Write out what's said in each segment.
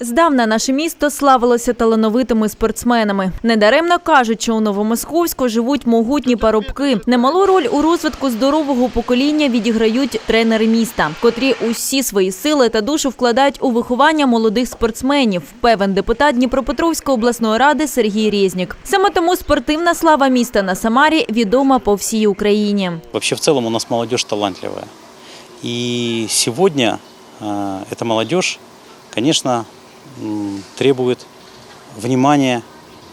Здавна наше місто славилося талановитими спортсменами. Недаремно кажуть, що у Новомосковську живуть могутні парубки. Немалу роль у розвитку здорового покоління відіграють тренери міста, котрі усі свої сили та душу вкладають у виховання молодих спортсменів. Певен депутат Дніпропетровської обласної ради Сергій Резнік. Саме тому спортивна слава міста на Самарі відома по всій Україні. Вообще в целом у нас молодежь талантливая. И сегодня э, эта молодежь, конечно, м, требует внимания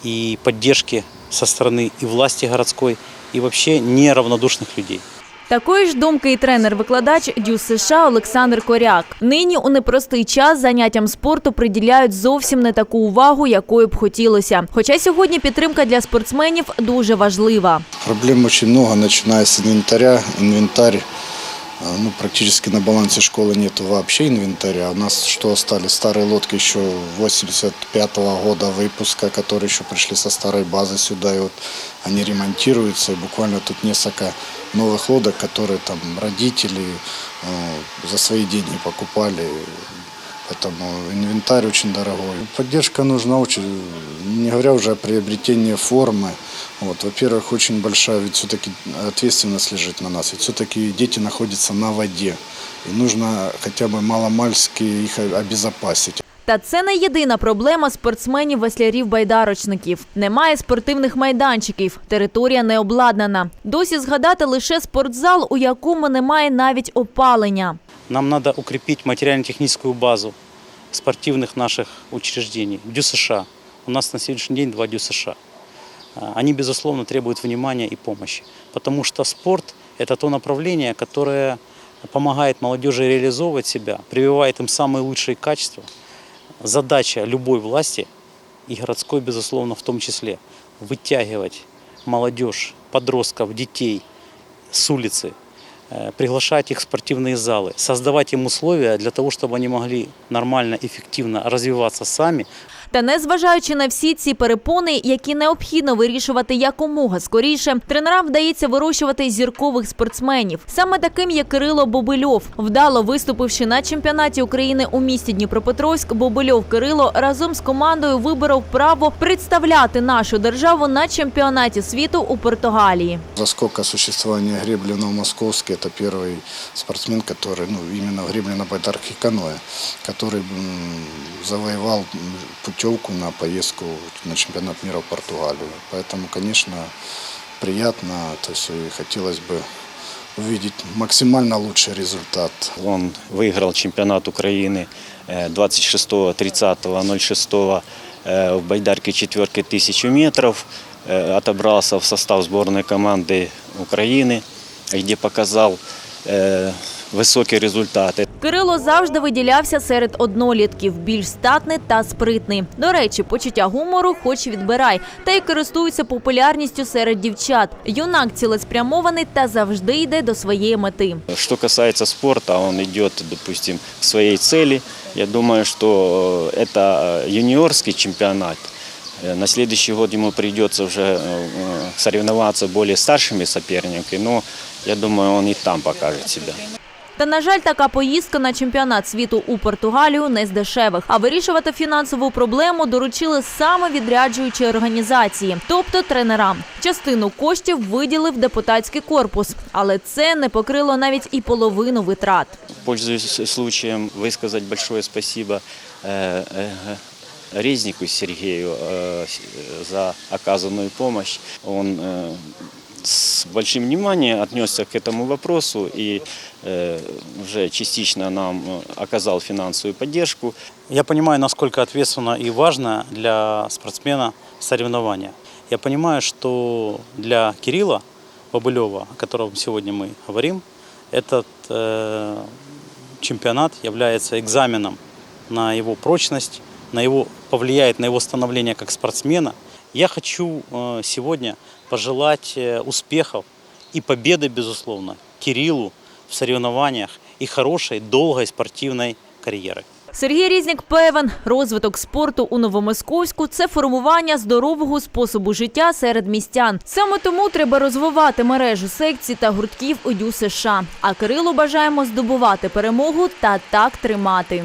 и поддержки со стороны и власти городской, и вообще неравнодушных людей. Такої ж думки і тренер-викладач ДЮС США Олександр Коряк. Нині у непростий час заняттям спорту приділяють зовсім не таку увагу, якої б хотілося. Хоча сьогодні підтримка для спортсменів дуже важлива. Проблем очень много, начиная с инвентаря. Инвентарь, э, ну, практически на балансе школы нет вообще инвентаря. У нас что остались? Старые лодки еще 85 года выпуска, которые еще пришли со старой базы сюда. И вот они ремонтируются. И буквально тут несколько новых лодок, которые там родители э, за свои деньги покупали. Поэтому инвентарь очень дорогой. Поддержка нужна очень, не говоря уже о приобретении формы. Вот, во-первых, очень большая ведь все-таки ответственность лежит на нас. Ведь все-таки дети находятся на воде. И нужно хотя бы маломальски их обезопасить. Та це не єдина проблема спортсменів-веслярів-байдарочників. Немає спортивних майданчиків, територія не обладнана. Досі згадати лише спортзал, у якому немає навіть опалення. Нам надо укрепить материально-техническую базу спортивных наших учреждений. ДЮСШ. У нас на сегодняшний день два ДЮСШ. А, Они, безусловно, требуют внимания и помощи. Потому что спорт – это то направление, которое помогает молодежи реализовывать себя, прививает им самые лучшие качества. Задача любой власти, и городской, безусловно, в том числе, вытягивать молодежь, подростков, детей с улицы, э, приглашать их в спортивные залы, создавать им условия для того, чтобы они могли нормально, эффективно развиваться сами, Та незважаючи на всі ці перепони, які необхідно вирішувати якомога скоріше, тренерам вдається вирощувати зіркових спортсменів. Саме таким є Кирило Бобильов. Вдало виступивши на чемпіонаті України у місті Дніпропетровськ, Бобильов Кирило разом з командою виборов право представляти нашу державу на чемпіонаті світу у Португалії. За сколько существования гребли в Новомосковске, это первый спортсмен, который, ну, именно в гребле на байдарке и каноэ, который м, завоевал м, путевку на поездку на чемпионат мира в Португалию. Поэтому, конечно, приятно, то есть и хотелось бы увидеть максимально лучший результат. Он выиграл чемпионат Украины э, 26-30-06 э, в байдарке четверки 1000 метров. Э, Отобрался в состав сборной команды Украины, где показал э, высокие результаты. Кирило завжди виділявся серед однолітків, більш статний та спритний. До речі, почуття гумору хоч відбирай, та й користується популярністю серед дівчат. Юнак цілеспрямований та завжди йде до своєї мети. Что касается спорта, он идет, допустим, к своей цели. Я думаю, что э, это э, юниорский чемпионат. Э, На следующий год ему придется уже э, э, соревноваться более старшими соперниками, но я думаю, он и там покажет себя. Та на жаль, така поїздка на чемпіонат світу у Португалію не з дешевих. А вирішувати фінансову проблему доручили саме відряджуючі організації, тобто тренерам. Частину коштів виділив депутатський корпус, але це не покрило навіть і половину витрат. Пользуясь случаем, высказать большое спасибо э, э, Резнику Сергею э, с- за оказанную помощь. Он э, с большим вниманием отнесся к этому вопросу и э, уже частично нам э, оказал финансовую поддержку. Я понимаю, насколько ответственно и важно для спортсмена соревнования. Я понимаю, что для Кирилла Бобылева, о котором сегодня мы говорим, этот э, чемпионат является экзаменом на его прочность, на его, повлияет на его становление как спортсмена. Я хочу э, сегодня пожелать э, успехов и победы, безусловно, Кириллу в соревнованиях и хорошей, долгой спортивной карьеры. Сергій Різнік певен, розвиток спорту у Новомосковську це формування здорового способу життя серед містян. Саме тому треба розвивати мережу секцій та гуртків у ДЮСШ. А Кирилу бажаємо здобувати перемогу та так тримати.